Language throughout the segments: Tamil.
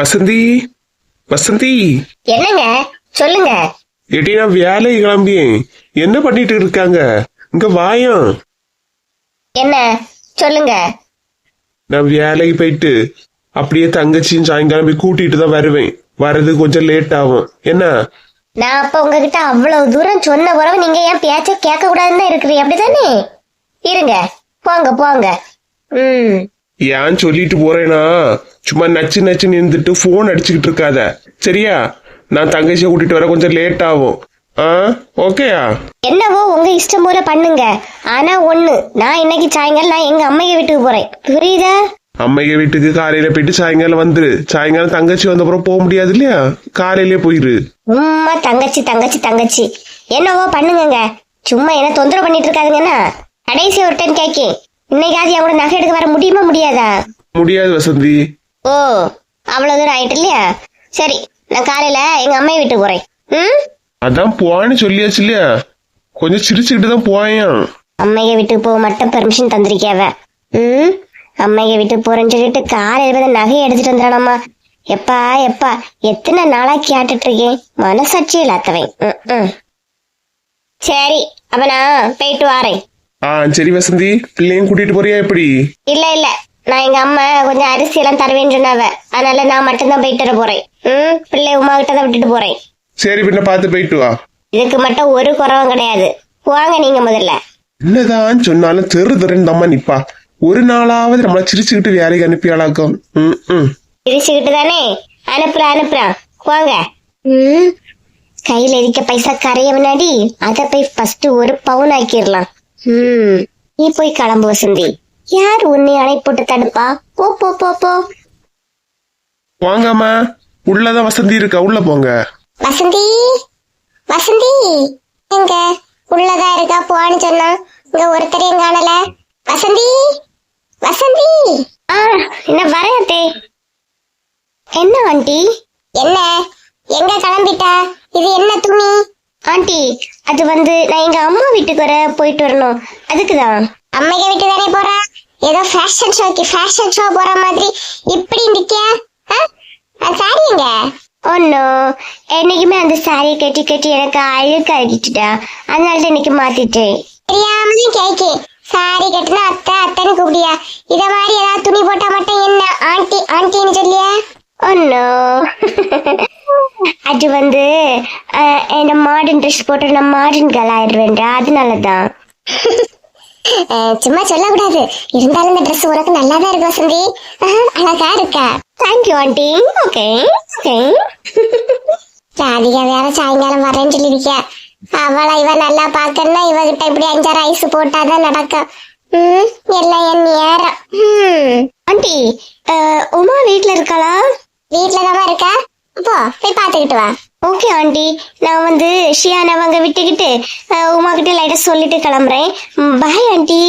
வசந்தி வசந்தி. என்னங்க? சொல்லுங்க. எடி நான் வேலை கிளம்பியேன். என்ன பண்ணிட்டு இருக்காங்க? இங்க வாயம் என்ன? சொல்லுங்க. நான் வேலைக்கு போயிட்டு அப்படியே தங்கச்சியும் சாயங்காலம் போய் கூட்டிட்டு தான் வருவேன். வர்றது கொஞ்சம் லேட் ஆகும். என்ன? நான் அப்ப உங்ககிட்ட அவ்வளவு தூரம் சொன்ன பிறகு நீங்க ஏன் பேச்ச கேட்க கூடாதுன்னு தான் இருக்கிறீங்க. அப்படிதானே? இருங்க. போங்க போங்க. ம். ஏன் சொல்லிட்டு போறேனா? சும்மா நச்சு நச்சு நின்றுட்டு போன் அடிச்சுக்கிட்டு இருக்காத. சரியா? நான் தங்கச்சியை கூட்டிட்டு வர கொஞ்சம் லேட் ஆகும். ஆ? ஓகேயா என்னவோ உங்க இஷ்டம் போல பண்ணுங்க. ஆனா ஒண்ணு நான் இன்னைக்கு சாயங்காலம் நான் எங்க அம்மைய வீட்டுக்கு போறேன். புரியுதா? அம்மைய வீட்டுக்கு காலையில போயிட்டு சாயங்காலம் வந்துரு. சாயங்காலம் தங்கச்சி வந்த அப்புறம் போக முடியாது இல்லையா? காலையிலேயே போயிரு. உம்மா தங்கச்சி தங்கச்சி தங்கச்சி. என்னவோ பண்ணுங்கங்க. சும்மா என்ன தொந்தரவு பண்ணிட்டு இருக்காதுங்கன்னா கடைசி ஒரு டைம் கேக்கேன். இன்னைக்காவது என் கூட நகை எடுக்க வர முடியுமா முடியாதா? முடியாது வசந்தி. ஓ அவ்வளவு தூரம் ஆயிட்டு இல்லையா? சரி நான் காலையில எங்க அம்மா வீட்டுக்கு போறேன். ம்? அதான் போன்னு சொல்லியாச்சு இல்லையா? கொஞ்சம் சிரிச்சுக்கிட்டு தான் போயேன். அம்மைய வீட்டுக்கு போக மட்டும் பெர்மிஷன் தந்திருக்கியாவ? ம்? அம்மைய வீட்டுக்கு போறேன்னு சொல்லிட்டு காலையில வந்து நகையை எடுத்துட்டு வந்துடானம்மா எப்பா எப்பா எத்தனை நாளா கேட்டுட்டு இருக்கேன். மனசாட்சி இல்லாதவன். சரி அப்ப நான் போயிட்டு வாரேன். ஆ சரி வசந்தி பிள்ளையும் கூட்டிட்டு போறியா எப்படி? இல்ல இல்ல. நான் எங்க அம்மா கொஞ்சம் அரிசி எல்லாம் தருவேன்னு சொன்னாவ. அதனால நான் மட்டும்தான் போயிட்டு வர போறேன். ம் பிள்ளை உமா கிட்ட தான் விட்டுட்டு போறேன். சரி பின்ன பார்த்து போயிட்டு வா. இதுக்கு மட்டும் ஒரு குறவும் கிடையாது. போங்க நீங்க முதல்ல. என்னதான் சொன்னாலும் தெரு தெருன்னு தம்மா நிப்பா. ஒரு நாளாவது நம்மள சிரிச்சுக்கிட்டு வேலைக்கு அனுப்பியாளாக்கும். ம் ம். பிரிச்சுக்கிட்டு தானே? அனுப்புறேன் அனுப்புறேன் போங்க. ம். கையில இருக்க பைசா கரைய முன்னாடி அத போய் ஃபர்ஸ்ட் ஒரு பவுன் ஆக்கிடலாம். ம் நீ போய் கிளம்பு வசந்தி யார் உன்னை அணை போட்டு தடுப்பா? போ போ போ போ. வாங்கம்மா. உள்ளதான் வசந்தி இருக்கா? உள்ள போங்க. வசந்தி? வசந்தி? எங்க? உள்ளதா இருக்கா? போன்னு சொன்னா இங்க ஒருத்தரையும் காணல. வசந்தி? வசந்தி? ஆ என்ன வரேன் என்ன ஆண்டி என்ன? எங்க கிளம்பிட்ட? இது என்ன துணி? ஆண்டி அது வந்து நான் எங்க அம்மா வீட்டுக்கு வர போயிட்டு வரணும். அதுக்குதான். அம்மைய வீட்டு தானே போற? ஏதோ ஃபேஷன் ஷோக்கு ஃபேஷன் ஷோ போற மாதிரி இப்படி நிக்கியா சாரிங்க ஒன்னோ என்னைக்குமே அந்த சாரியை கட்டி கட்டி எனக்கு அழுக்க அடிச்சுட்டா. அதனால தான் இன்னைக்கு மாத்திட்டேன். தெரியாமலும் கேக்கே. சாரி கட்டினா அத்தை அத்தைன்னு கூப்பிடியா. இத மாதிரி ஏதாவது துணி போட்டா மட்டும் என்ன? ஆண்டி ஆண்டின்னு சொல்லியா? ஒன்னோ அது வந்து என்ன மாடர்ன் ட்ரெஸ் போட்டு நான் மாடர்ன் கேர்ள் ஆயிடுவேன்டா அதனால தான் சும்மா சொல்லக்கூடாது. இருந்தாலும் இந்த ட்ரெஸ் உனக்கு நல்லா தான் இருக்கு வசந்தி அஹ், அழகா இருக்கா. Thank you aunty okay okay Radhika வேற சாயங்காலம் வரேன்னு சொல்லியிருக்கியா. அவளை இவ நல்லா பாக்கணும்னா இவகிட்ட இப்படி அஞ்சாறு ஐஸ் போட்டாதான் நடக்கும். எல்லாம் என் நேரம். ஆண்டி உமா வீட்ல இருக்காளா? வீட்ல தான் இருக்கா? போ போய் பாத்துக்கிட்டு வா. Okay aunty. நான் வந்து ஷியான் அவங்க விட்டுக்கிட்டு உமா கிட்ட லைட்டா சொல்லிட்டு கிளம்புறேன். Bye aunty.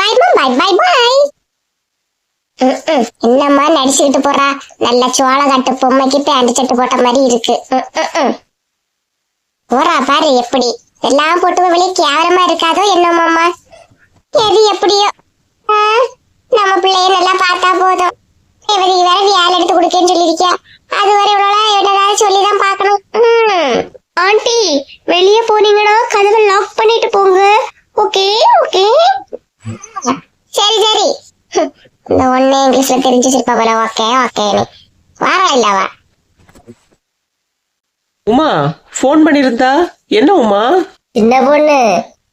பாய் பாய் பாய் பாய் என்னம்மா நடிச்சுக்கிட்டு போறா? நல்ல சோள கட்டு பொம்மைக்கு பேண்ட் சட்டு போட்ட மாதிரி இருக்கு. போறா பாரு எப்படி. எல்லாம் போட்டு வெளியே கேவலமா இருக்காதோ என்னமாம்மா? எது எப்படியோ? நம்ம பிள்ளைய நல்லா பார்த்தா போதும். இவருக்கு வேற வேலை எடுத்து கொடுக்கேன்னு சொல்லியிருக்கியா? அது வரை இவ்வளோ என்னதாவது சொல்லிதான் பார்க்கணும். ஆண்டி வெளியே போனீங்கன்னா கதவை லாக் பண்ணிட்டு போங்க. ஓகே ஓகே சரி சரி. இந்த ஒண்ணு இங்கிலீஷ்ல தெரிஞ்சு வச்சிருப்பா போல ஓகே ஓகே வாரா இல்லவா உமா ஃபோன் பண்ணியிருந்தா என்ன உமா? சின்ன பொண்ணு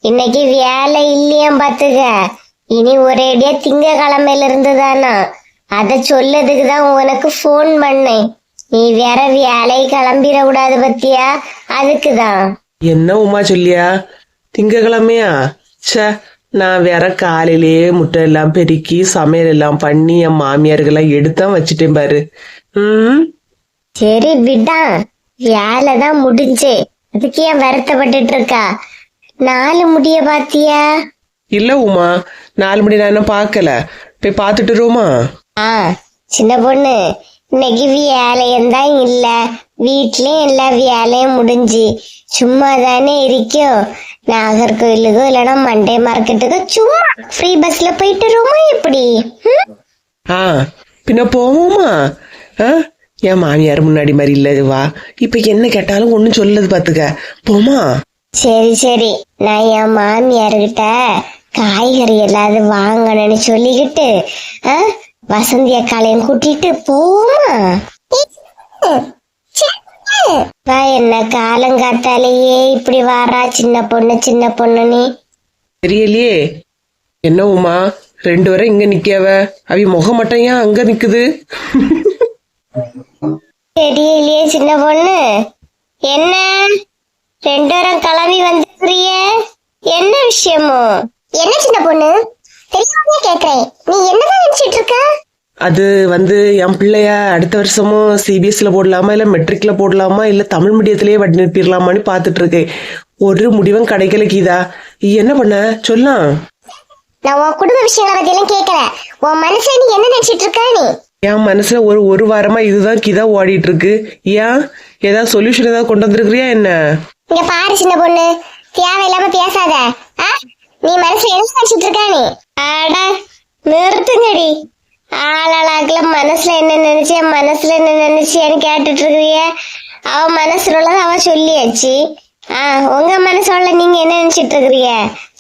இன்னைக்கு வேலை இல்லையாம் பாத்துக்க இனி ஒரேடியா திங்கக்கிழமையில இருந்து தானா அத சொல்லதுக்கு தான் உனக்கு ஃபோன் பண்ணேன் நீ வேற வேலை கிளம்பிட கூடாது பத்தியா? அதுக்குதான் என்ன உமா சொல்லியா? திங்கக்கிழமையா? ச்சே நான் வேற காலையிலேயே முட்டை எல்லாம் பெருக்கி சமையல் எல்லாம் பண்ணி என் மாமியாருக்கெல்லாம் எடுத்தான் வச்சுட்டேன் பாரு. ம்? சரி விடா. வேலை தான் முடிஞ்சே. அதுக்கு ஏன் வருத்தப்பட்டுட்டு இருக்கா? நாலு முடிய பாத்தியா? இல்ல உமா நாலு மணி நான் இன்னும் பார்க்கல. போய் பார்த்துட்டு வருவோமா? ஆ சின்ன பொண்ணு. இன்னைக்கு வேலையும் தான் இல்ல. வீட்லயும் எல்லா வேலையும் முடிஞ்சு. சும்மா தானே இருக்கோ நாகர்கோயிலுக்கோ இல்லைன்னா மண்டே மார்க்கெட்டுக்கோ சும்மா ஃப்ரீ பஸ்ல போயிட்டு வருவோமா எப்படி? ஆ பின்ன போவோமா? ஆ என் மாமியார் முன்னாடி மாதிரி இல்ல வா. இப்ப என்ன கேட்டாலும் ஒண்ணும் சொல்லது பாத்துக்க. போமா? சரி சரி. நான் என் மாமியார்கிட்ட காய்கறி எல்லாரும் வாங்கணும்னு சொல்லிக்கிட்டு ஆ, வசந்தி அக்காளையும் கூட்டிட்டு போமா என்ன காலங்காத்தாலேயே இப்படி வாரா சின்ன பொண்ணு சின்ன பொண்ணு நீ? தெரியலையே. என்ன உமா ரெண்டு பேரும் இங்க நிக்காவ அவி முகம் மட்டும் ஏன் அங்க நிக்குது? தெரியலையே சின்ன பொண்ணு. என்ன? ரெண்டு பேரும் கிளம்பி வந்துக்கிறிய என்ன விஷயமோ? என்ன சின்ன பொண்ணு? தெரியாம கேக்குறேன். நீ என்னதான் நினைச்சிட்டு இருக்க? அது வந்து என் பிள்ளைய அடுத்த வருஷமும் சிபிஎஸ்சில போடலாமா இல்ல மெட்ரிக்ல போடலாமா இல்ல தமிழ் மீடியத்திலேயே வட்டி நிறுத்திடலாமான்னு பாத்துட்டு இருக்கேன் ஒரு முடிவும் கிடைக்கல கீதா. நீ என்ன பண்ண? சொல்லாம் நான் உன் குடும்ப விஷயங்களை பத்தி எல்லாம் கேட்கல உன் மனசுல நீ என்ன நினைச்சிட்டு இருக்க நீ? என் மனசுல ஒரு ஒரு வாரமா இதுதான் கீதா ஓடிட்டு இருக்கு ஏன்? ஏதாவது சொல்யூஷன் ஏதாவது கொண்டு வந்திருக்கிறியா என்ன? இங்க பாரு சின்ன பொண்ணு. தேவையில்லாம பேசாத? நீ மனசுல என்ன நினைச்சிட்டு இருக்க நீ? அட நிறுத்துங்கடி. ஆளாளாக்குல மனசுல என்ன நினைச்ச மனசுல என்ன நினைச்சியான்னு கேட்டுட்டு இருக்கிறிய அவ மனசுல உள்ளத அவ சொல்லியாச்சு. ஆ உங்க மனசுல நீங்க என்ன நினைச்சிட்டு இருக்கிறீங்க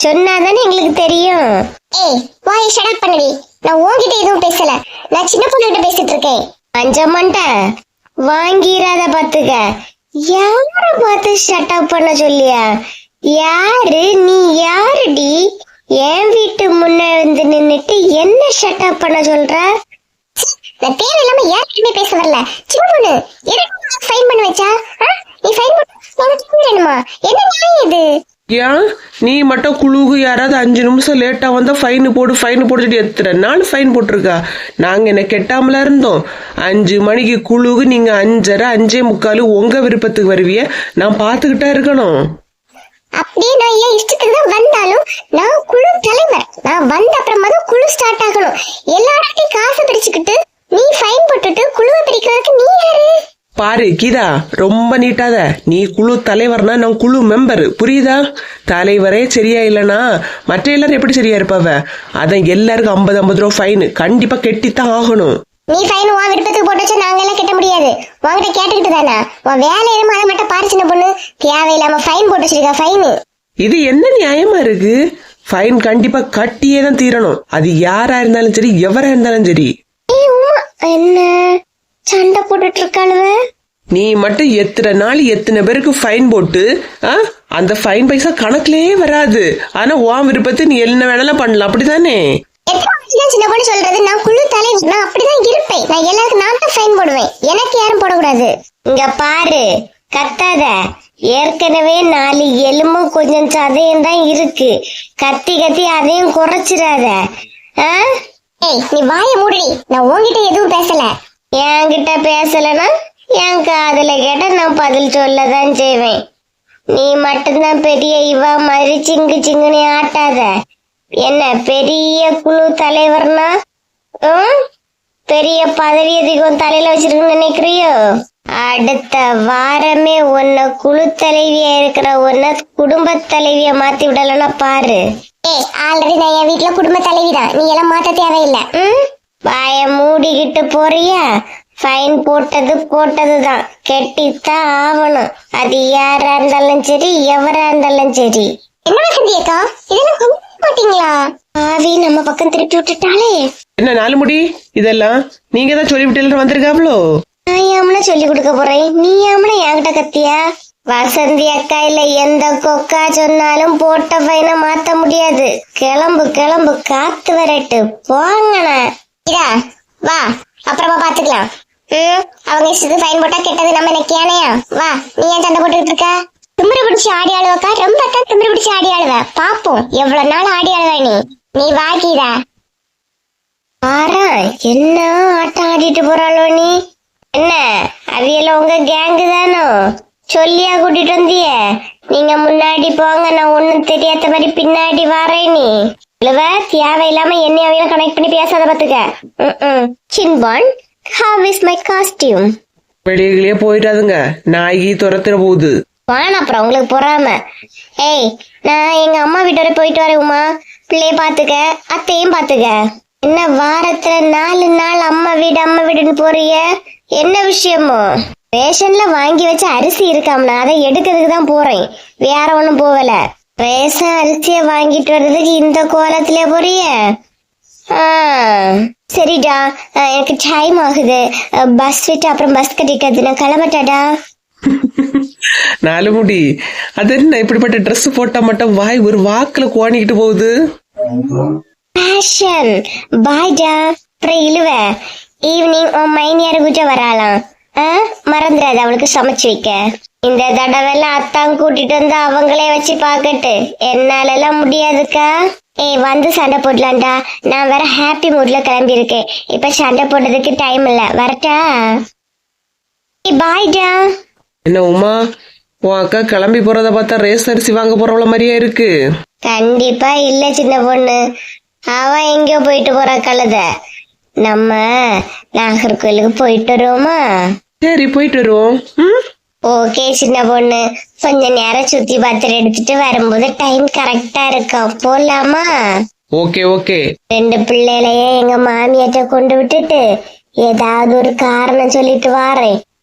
சொன்னாதானே எங்களுக்கு தெரியும். ஏய் வாய் ஷட் பண்ணடி. நான் உன்கிட்ட எதுவும் பேசல. நான் சின்ன பொண்ணு கிட்ட பேசிட்டு இருக்கேன் பஞ்சமண்ட வாங்கிராத பாத்துக்க. யார பார்த்து ஷட் அப் பண்ண சொல்லியா? யாரு நீ யாருடி? என் வீட்டு முன்ன வந்து நின்னுட்டு என்ன ஷட் அப் பண்ண சொல்ற? நான் தேவையில்லாம யார்கிட்டயுமே பேச வரல. சின்ன பொண்ணு எதுக்கு ஃபைன் பண்ண வச்சா? ஆ? நீ ஃபைன் பண்ண வேணுமா? என்ன நியாயம் இது? ஏன்? நீ மட்டும் குழுவுக்கு யாராவது அஞ்சு நிமிஷம் லேட்டா வந்தா ஃபைன் போடு ஃபைன் போட்டுட்டு எத்தனை நாள் ஃபைன் போட்டிருக்கா? நாங்க என்ன கெட்டாமல இருந்தோம். அஞ்சு மணிக்கு குழுவுக்கு நீங்க அஞ்சரை அஞ்சே முக்கால் உங்க விருப்பத்துக்கு வருவிய. நான் பாத்துக்கிட்டா இருக்கணும். அப்படியே நான் என் இஷ்டத்துக்கு தான் வந்தாலும் நான் குழு தலைவர். நான் வந்த அப்புறமா தான் குழு ஸ்டார்ட் ஆகணும். எல்லார்கிட்டையும் காசு பிரிச்சுக்கிட்டு நீ ஃபைன் போட்டுட்டு குழுவை பிரிக்கிறதுக்கு நீ யாரு? பாரு கீதா ரொம்ப நீட்டாத. நீ குழு தலைவர்னா நான் குழு மெம்பர் புரியுதா? தலைவரே சரியா இல்லனா மற்ற எல்லாரும் எப்படி சரியா இருப்பாவ? அதான் எல்லாருக்கும் ஐம்பது ஐம்பது ரூபா ஃபைன் கண்டிப்பா கெட்டித்தான் ஆகணும். நீ ஃபைன் உன் விருப்பத்துக்கு போட்டு வச்சா நாங்க எல்லாம் கட்ட முடியாது. உன்கிட்ட கேட்டுக்கிட்டு தானே? உன் வேலை எதுவும் அதை மட்டும் பாரு சின்ன பொண்ணு. தேவையில்லாம ஃபைன் போட்டு வச்சிருக்கா ஃபைன் இது என்ன நியாயமா இருக்கு? ஃபைன் கண்டிப்பா கட்டியே தான் தீரணும். அது யாரா இருந்தாலும் சரி எவரா இருந்தாலும் சரி. என்ன சண்டை போட்டுட்டு இருக்காளுவ? நீ மட்டும் எத்தனை நாள் எத்தனை பேருக்கு ஃபைன் போட்டு அந்த ஃபைன் பைசா கணக்குலயே வராது. ஆனா உன் விருப்பத்தை நீ என்ன வேணாலும் பண்ணலாம். அப்படிதானே சின்ன பொண்ணு சொல்றது நான் குழு தலைவர் நான் அப்படிதான் இருப்பேன். நான் எல்லாருக்கும் நான் தான் ஃபைன் போடுவேன். எனக்கு யாரும் போடக்கூடாது. இங்க பாரு கத்தாத. ஏற்கனவே நாலு எலும்பும் கொஞ்சம் சதையும் தான் இருக்கு. கத்தி கத்தி அதையும் குறைச்சிடாத. ஏய் நீ வாயை மூடி நான் உன்கிட்ட எதுவும் பேசல. என்கிட்ட பேசலனா என் காதல கேட்ட நான் பதில் சொல்லதான் செய்வேன். நீ மட்டும்தான் பெரிய இவா மாதிரி சிங்கு சிங்குன்னு ஆட்டாத. என்ன பெரிய குழு தலைவர்னா? பெரிய பதவி அதிகம் தலையில வச்சிருக்குன்னு நினைக்கிறியோ? அடுத்த வாரமே உன்னை குழு தலைவியா இருக்கிற உன்னை குடும்ப தலைவிய மாத்தி விடலன்னா பாரு. ஏய் ஆல்ரெடி நான் என் வீட்ல குடும்ப தலைவி தான் நீ எல்லாம் மாத்த தேவையில்லை. ம்? வாய மூடிக்கிட்டு போறியா? ஃபைன் போட்டது போட்டது தான் கெட்டித்தான் ஆகணும் அது யாரா இருந்தாலும் சரி எவரா இருந்தாலும் சரி. என்ன வசந்தி அக்கா இதெல்லாம் கொண்டு மாட்டீங்களா ஆவி நம்ம பக்கம் திருப்பி விட்டுட்டாலே என்ன நாலு முடி? இதெல்லாம் நீங்க தான் சொல்லிவிட்டு வந்திருக்காப்ளோ நான் ஏமனா சொல்லி கொடுக்க போறேன்? நீ ஏமனா என்கிட்ட கத்தியா? வசந்தி அக்கா இல்ல எந்த கொக்கா சொன்னாலும் போட்ட ஃபைனை மாத்த முடியாது. கிளம்பு கிளம்பு காத்து வரட்டு. போங்கண்ணா இதா வா அப்புறமா பாத்துக்கலாம். அவங்க இஷ்டத்துக்கு ஃபைன் போட்டா கெட்டது நம்ம என்ன கேனையா வா நீ ஏன் சண்டை போட்டுக்கிட்டு இருக்க? திமிரு பிடிச்சி ஆடி ஆளுவக்கா ரொம்ப தான் திமிரு பிடிச்சி ஆடி ஆளுவ பாப்போம். எவ்வளவு நாள் ஆடி ஆளுவ நீ? நீ வாக்கிதா கீதா. ஆரா என்ன ஆட்டம் ஆடிட்டு போறாளோ நீ? என்ன? அவியல உங்க கேங்கு தானோ? சொல்லியா கூட்டிட்டு வந்திய? நீங்க முன்னாடி போங்க நான் ஒண்ணும் தெரியாத மாதிரி பின்னாடி வரேன் நீ. இழுவ தேவையில்லாம என்னை அவையில கனெக்ட் பண்ணி பேசாத பாத்துக்க. சின்பான் ஹவ் இஸ் மை காஸ்டியூம் வெளியிலேயே போயிடாதுங்க. நாயகி துரத்துற போகுது வான அப்புறம் உங்களுக்கு பொறாம. ஏய் நான் எங்க அம்மா வீட்டு வரை போயிட்டு வரேன் உமா. பிள்ளைய பாத்துக்க அத்தையும் பாத்துக்க என்ன வாரத்துல நாலு நாள் அம்மா வீடு அம்மா வீடுன்னு போறிய? என்ன விஷயமோ? ரேஷன்ல வாங்கி வச்ச அரிசி இருக்காம்னா அதை எடுக்கிறதுக்கு தான் போறேன். வேற ஒண்ணும் போகல. ரேஷன் அரிசிய வாங்கிட்டு வர்றதுக்கு இந்த கோலத்துல போறிய? ஆ, சரிடா. எனக்கு டைம் ஆகுது. பஸ் விட்டு அப்புறம் பஸ் கட்டிக்கிறது நான் கிளம்பட்டாடா நாலு முடி அது என்ன இப்படிப்பட்ட ட்ரெஸ் போட்டா மட்டும் வாய் ஒரு வாக்குல கோணிக்கிட்டு போகுது? பேஷன் பாய்டா அப்புறம் இழுவ. ஈவினிங் உன் மைனியார் கூட்ட வராளாம். மறந்துடாது அவளுக்கு சமைச்சு வைக்க. இந்த தடவைலாம் அத்தான் கூட்டிட்டு வந்து அவங்களே வச்சு பாக்கட்டு என்னால எல்லாம் முடியாதுக்கா. ஏய் வந்து சண்டை போடலாம்டா. நான் வேற ஹாப்பி மூட்ல கிளம்பி இருக்கேன் இப்ப சண்டை போடுறதுக்கு டைம் இல்ல. வரட்டா? பாய்டா என்ன உமா உன் அக்கா கிளம்பி போறத பார்த்தா ரேஸ் அரிசி வாங்க போறவள மாதிரியே இருக்கு. கண்டிப்பா இல்ல சின்ன பொண்ணு. அவன் எங்கேயோ போயிட்டு போறா கழுத. நம்ம நாகர்கோயிலுக்கு போயிட்டு வருவோமா? சரி போயிட்டு வருவோம். ம்? ஓகே சின்ன பொண்ணு. கொஞ்ச நேரம் சுத்தி பார்த்துட்டு எடுத்துட்டு வரும்போது டைம் கரெக்டா இருக்கும் போலாமா? Okay okay. ரெண்டு பிள்ளைகளையே எங்க மாமியாட்ட கொண்டு விட்டுட்டு ஏதாவது ஒரு காரணம் சொல்லிட்டு வாரேன்.